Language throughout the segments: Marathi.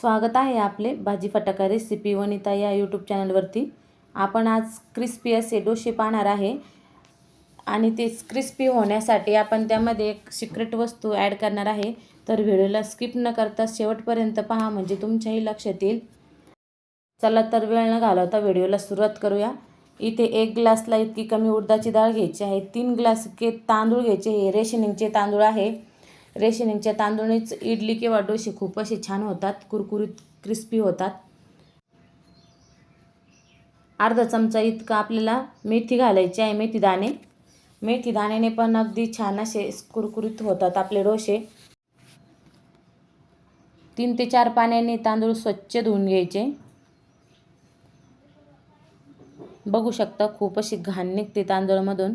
स्वागत आहे आपले भाजी फटाका रेसिपी वनिता या यूट्यूब चॅनलवरती आपण आज क्रिस्पी असे डोसे पाहणार आहे. आणि ते क्रिस्पी होण्यासाठी आपण त्यामध्ये एक सिक्रेट वस्तू ॲड करणार आहे. तर व्हिडिओला स्किप न करता शेवटपर्यंत पहा म्हणजे तुमच्याही लक्षात येईल. चला तर वेळ न घालवता व्हिडिओला सुरुवात करूया. इथे एक ग्लासला इतकी कमी उडदाची डाळ घ्यायची आहे. तीन ग्लास के तांदूळ घ्यायचे. हे रेशनिंगचे तांदूळ आहे. रेशनिंगच्या तांदूळनेच इडली किंवा डोसे खूप असे छान होतात कुरकुरीत क्रिस्पी होतात. अर्धा चमचा इतका आपल्याला मेथी घालायची आहे मेथी दाणे. मेथी दाण्याने पण अगदी छान असे कुरकुरीत होतात आपले डोसे. तीन ते चार पाण्याने तांदूळ स्वच्छ धुवून घ्यायचे. बघू शकता खूप अशी घाण निघते तांदूळमधून.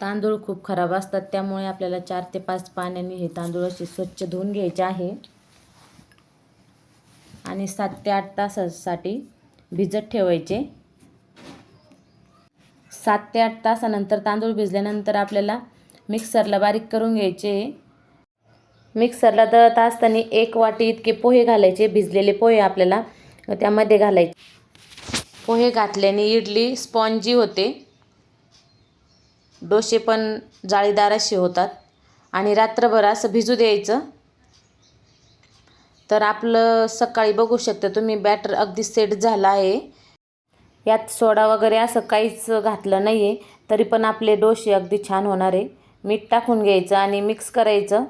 तांदूळ खूप खराब असतात त्यामुळे आपल्याला चार ते पाच पाण्याने हे तांदूळ असे स्वच्छ धुवून घ्यायचे आहे. आणि सात ते आठ तासासाठी भिजत ठेवायचे. सात ते आठ तासानंतर तांदूळ भिजल्यानंतर आपल्याला मिक्सरला बारीक करून घ्यायचे. मिक्सरला दळत असताना एक वाटी इतके पोहे घालायचे भिजलेले पोहे आपल्याला त्यामध्ये घालायचे. पोहे घातल्याने इडली स्पॉन्जी होते. डोसे पण जाळीदार असे होतात. आणि रात्रभर असं भिजू द्यायचं. तर आपलं सकाळी बघू शकता तुम्ही बॅटर अगदी सेट झाला आहे. यात सोडा वगैरे असं काहीच घातलं नाही आहे तरी पण आपले डोसे अगदी छान होणार आहे. मीठ टाकून घ्यायचं आणि मिक्स करायचं.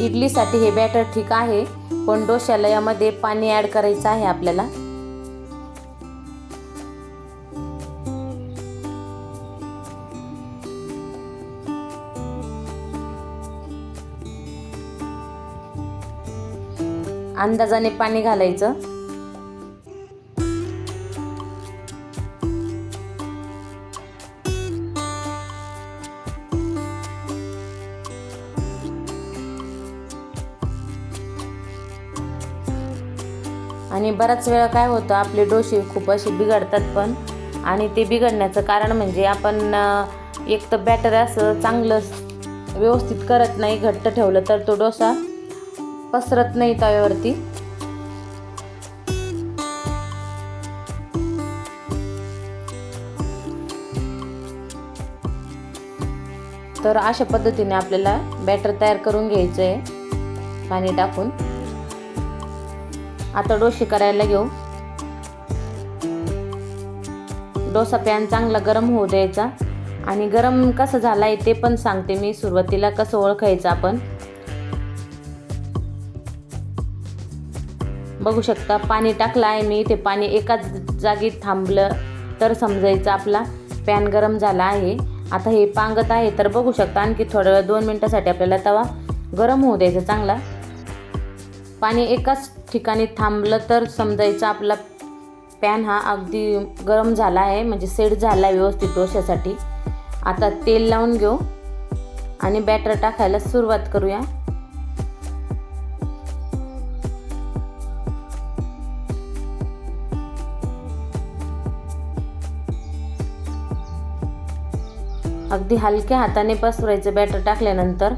इडलीसाठी हे बॅटर ठीक आहे पण डोश्याला यामध्ये पाणी ॲड करायचं आहे आपल्याला. अंदाजाने पाणी घालायचं. आणि बराच वेळा काय होतं आपले डोसे खूप असे बिघडतात पण. आणि ते बिघडण्याचं कारण म्हणजे आपण एक तर बॅटर असं चांगलं व्यवस्थित करत नाही घट्ट ठेवलं तर तो डोसा पसरत नाही तव्यावरती. तर अशा पद्धतीने आपल्याला बॅटर तयार करून घ्यायचं आहे. पाणी टाकून. आता डोसे करायला घेऊ. डोसा पॅन चांगला गरम होऊ द्यायचा. आणि गरम कसं झाला आहे ते पण सांगते मी. सुरुवातीला कसं ओळखायचं आपण. बघू शकता पाणी टाकलं आहे मी. ते पाणी एकाच जागी थांबलं तर समजायचं आपला. पॅन गरम झाला आहे. आता हे पांगत आहे तर बघू शकता. आणखी थोड्या वेळ दोन मिनटासाठी आपल्याला तवा गरम होऊ द्यायचा चांगला. पाणी एकाच ठिकाणी थांबलं तर समजायचं आपला पॅन हा अगदी गरम झाला आहे म्हणजे सेट झाला आहे व्यवस्थित डोश्यासाठी आता तेल लावून घेऊ आणि बॅटर टाकायला सुरुवात करूया. अगदी हलक्या हाताने पसरायचं बॅटर टाकल्यानंतर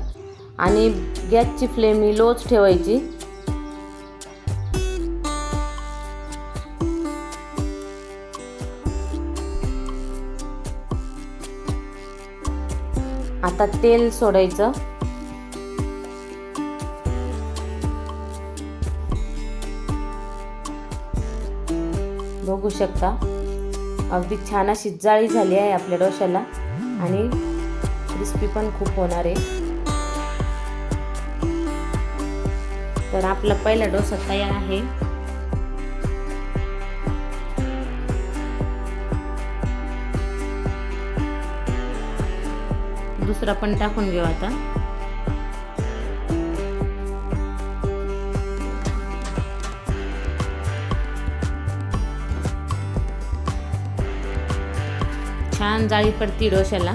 आणि गॅसची फ्लेम ही लोच ठेवायची. आता तेल सोडायचं. बघू शकता. अगदी छान अशी जाळी झाली आहे आपल्या डोश्याला. आणि क्रिस्पी पण खूप होणार आहे. तर आपला पहिला डोसा तयार आहे. दुसरा पण टाकून घेऊ आता. छान जाळी पडती डोश्याला.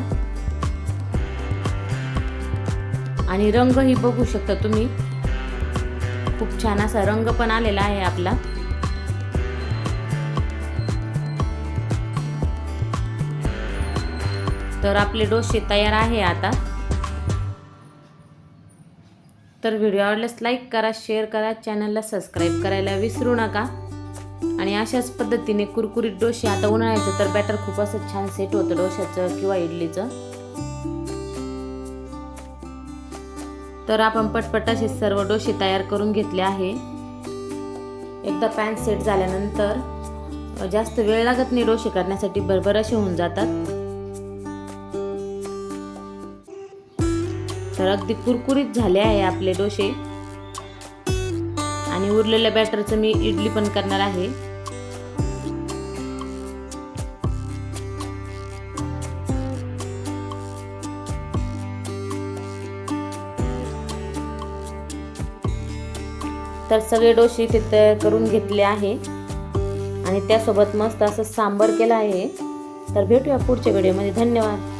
आणि रंगही बघू शकता तुम्ही. खूप छान असा रंग पण आलेला आहे आपला. तर आपले डोसे तयार आहे आता. तर व्हिडिओ आवडल्यास लाईक करा शेअर करा चॅनलला सबस्क्राईब करायला विसरू नका. आणि अशाच पद्धतीने कुरकुरीत डोसे आता उन्हाळ्याचं तर बॅटर खूप असं छान सेट होतं डोश्याचं किंवा इडलीचं. तर आपण पटपट असे सर्व डोसे तयार करून घेतले आहे. एकदा पॅन सेट झाल्यानंतर जास्त वेळ लागत नाही डोसे करण्यासाठी भरभर असे होऊन जातात. तर अगदी कुरकुरीत झाले आहे आपले डोसे. आणि उरलेल्या बॅटरचं मी इडली पण करणार आहे. तर सगळे डोसे इथे तयार करून घेतले आहे. आणि त्यासोबत मस्त असं सांबर केलं आहे. तर भेटूया पुढच्या व्हिडिओमध्ये. धन्यवाद.